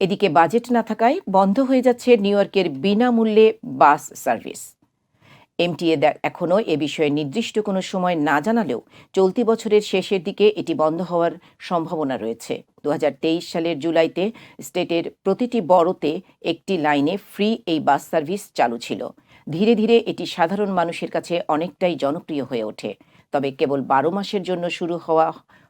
এদিকে বাজেট না থাকায় বন্ধ হয়ে যাচ্ছে নিউ ইয়র্কের বিনামূল্যে বাস সার্ভিস। এমটিএ এখনও এ বিষয়ে নির্দিষ্ট কোনো সময় না জানালেও চলতি বছরের শেষের দিকে এটি বন্ধ হওয়ার সম্ভাবনা রয়েছে। দু হাজার তেইশ সালের জুলাইতে স্টেটের প্রতিটি বড়তে একটি লাইনে ফ্রি এই বাস সার্ভিস চালু ছিল। ধীরে ধীরে এটি সাধারণ মানুষের কাছে অনেকটাই জনপ্রিয় হয়ে ওঠে। তবে কেবল বারো মাসের জন্য শুরু হওয়া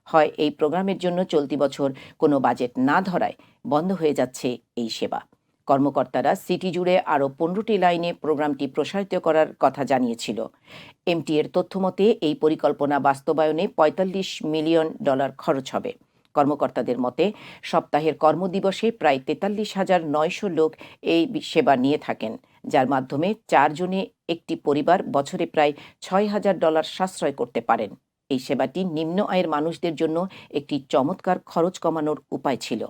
হয় এই প্রোগ্রামের জন্য চলতি বছর কোনো বাজেট না ধরায় বন্ধ হয়ে যাচ্ছে এই সেবা। কর্মকর্তারা সিটি জুড়ে আরও পনেরোটি লাইনে প্রোগ্রামটি প্রসারিত করার কথা জানিয়েছিল। এমটি এর তথ্যমতে, এই পরিকল্পনা বাস্তবায়নে পঁয়তাল্লিশ মিলিয়ন ডলার খরচ হবে। কর্মকর্তাদের মতে, সপ্তাহের কর্মদিবসে প্রায় তেতাল্লিশ হাজার নয়শো লোক এই সেবা নিয়ে থাকেন, যার মাধ্যমে চারজনে একটি পরিবার বছরে প্রায় ছয় হাজার ডলার সাশ্রয় করতে পারেন। এই সেবাটি নিম্ন আয়ের মানুষদের জন্য একটি চমৎকার খরচ কমানোর উপায় ছিল।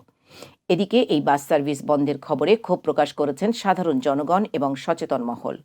এদিকে এই বাস সার্ভিস বন্ধের খবরে ক্ষোভ প্রকাশ করেছেন সাধারণ জনগণ এবং সচেতন মহল।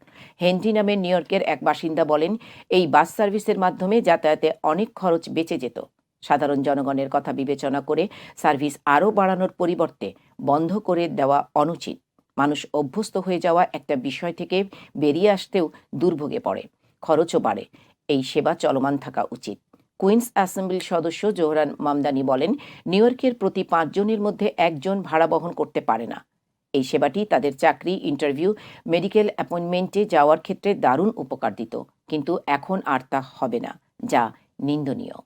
হেনরি নামে নিউ ইয়র্কের এক বাসিন্দা বলেন, এই বাস সার্ভিসের মাধ্যমে যাতায়াতে অনেক খরচ বেঁচে যেত। সাধারণ জনগণের কথা বিবেচনা করে সার্ভিস আরও বাড়ানোর পরিবর্তে বন্ধ করে দেওয়া অনুচিত। মানুষ অভ্যস্ত হয়ে যাওয়া একটা বিষয় থেকে বেরিয়ে আসতেও দুর্ভোগে পড়ে। খরচও বাড়ে। এই সেবা চলমান থাকা উচিত। কুইন্স অ্যাসেম্বলির সদস্য জোহরান মামদানি বলেন, নিউ ইয়র্কের প্রতি পাঁচজনের মধ্যে একজন ভাড়া বহন করতে পারে না। এই সেবাটি তাদের চাকরি, ইন্টারভিউ, মেডিকেল অ্যাপয়েন্টমেন্টে যাওয়ার ক্ষেত্রে দারুণ উপকার দিত। কিন্তু এখন আর তা হবে না, যা নিন্দনীয়।